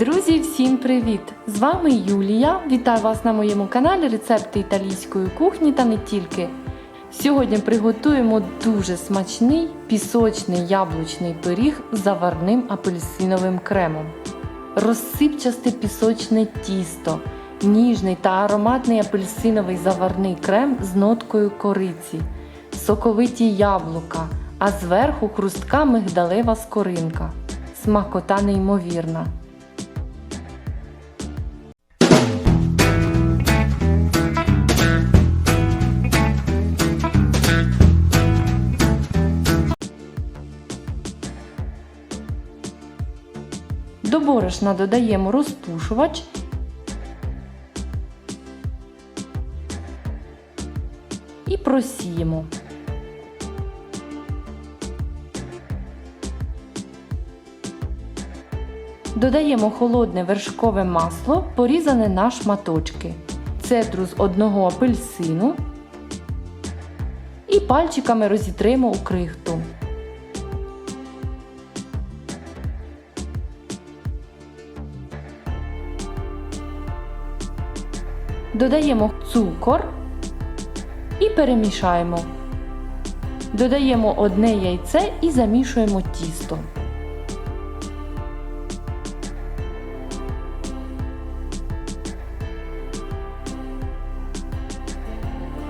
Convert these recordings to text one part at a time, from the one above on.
Друзі, всім привіт! З вами Юлія. Вітаю вас на моєму каналі Рецепти італійської кухні та не тільки. Сьогодні приготуємо дуже смачний пісочний яблучний пиріг з заварним апельсиновим кремом. Розсипчасте пісочне тісто, ніжний та ароматний апельсиновий заварний крем з ноткою кориці, соковиті яблука, а зверху хрустка мигдалева скоринка. Смакота неймовірна. До борошна додаємо розпушувач. І просіємо. Додаємо холодне вершкове масло, порізане на шматочки, цедру з одного апельсину і пальчиками розітримо у крихту. Додаємо цукор і перемішаємо. Додаємо одне яйце і замішуємо тісто.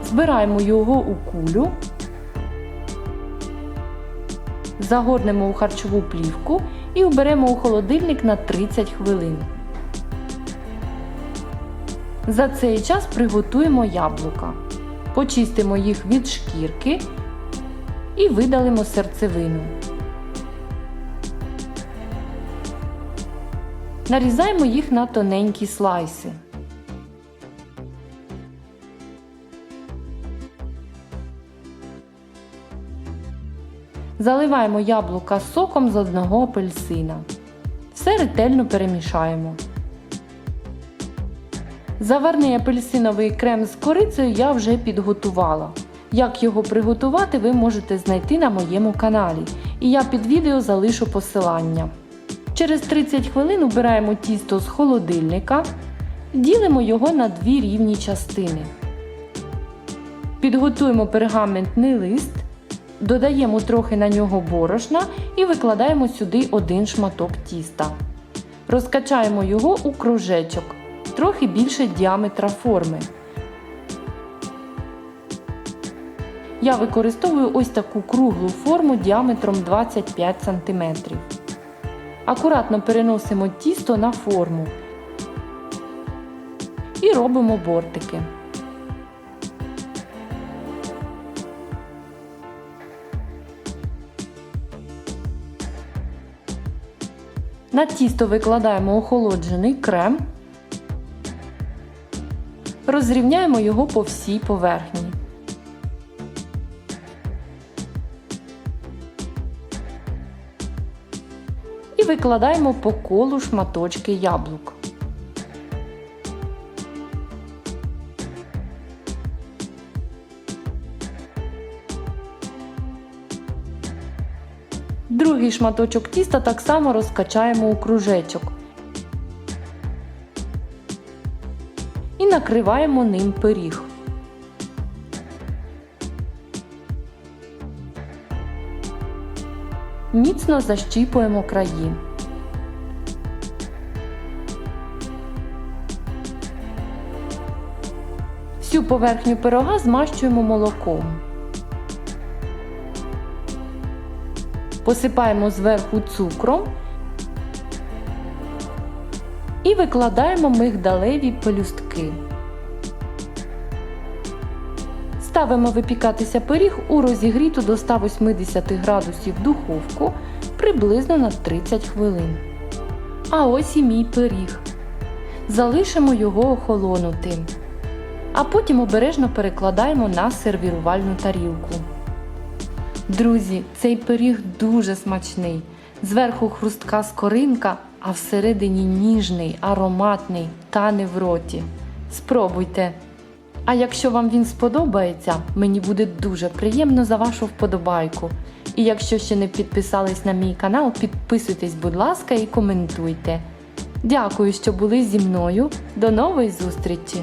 Збираємо його у кулю, загорнемо у харчову плівку і уберемо у холодильник на 30 хвилин. За цей час приготуємо яблука. Почистимо їх від шкірки і видалимо серцевину. Нарізаємо їх на тоненькі слайси. Заливаємо яблука соком з одного апельсина. Все ретельно перемішаємо. Заварний апельсиновий крем з корицею я вже підготувала. Як його приготувати, ви можете знайти на моєму каналі. І я під відео залишу посилання. Через 30 хвилин убираємо тісто з холодильника, ділимо його на дві рівні частини. Підготуємо пергаментний лист, додаємо трохи на нього борошна і викладаємо сюди один шматок тіста. Розкачаємо його у кружечок трохи більше діаметра форми. Я використовую ось таку круглу форму діаметром 25 см. Акуратно переносимо тісто на форму і робимо бортики. На тісто викладаємо охолоджений крем. Розрівняємо його по всій поверхні. І викладаємо по колу шматочки яблук. Другий шматочок тіста так само розкачаємо у кружечок. І накриваємо ним пиріг. Міцно защіпуємо краї. Всю поверхню пирога змащуємо молоком. Посипаємо зверху цукром і викладаємо мигдалеві пелюстки. Ставимо випікатися пиріг у розігріту до 180 градусів духовку приблизно на 30 хвилин. А ось і мій пиріг. Залишимо його охолонути. А потім обережно перекладаємо на сервірувальну тарілку. Друзі, цей пиріг дуже смачний. Зверху хрустка скоринка, а всередині ніжний, ароматний, тане в роті. Спробуйте! А якщо вам він сподобається, мені буде дуже приємно за вашу вподобайку. І якщо ще не підписались на мій канал, підписуйтесь, будь ласка, і коментуйте. Дякую, що були зі мною. До нової зустрічі!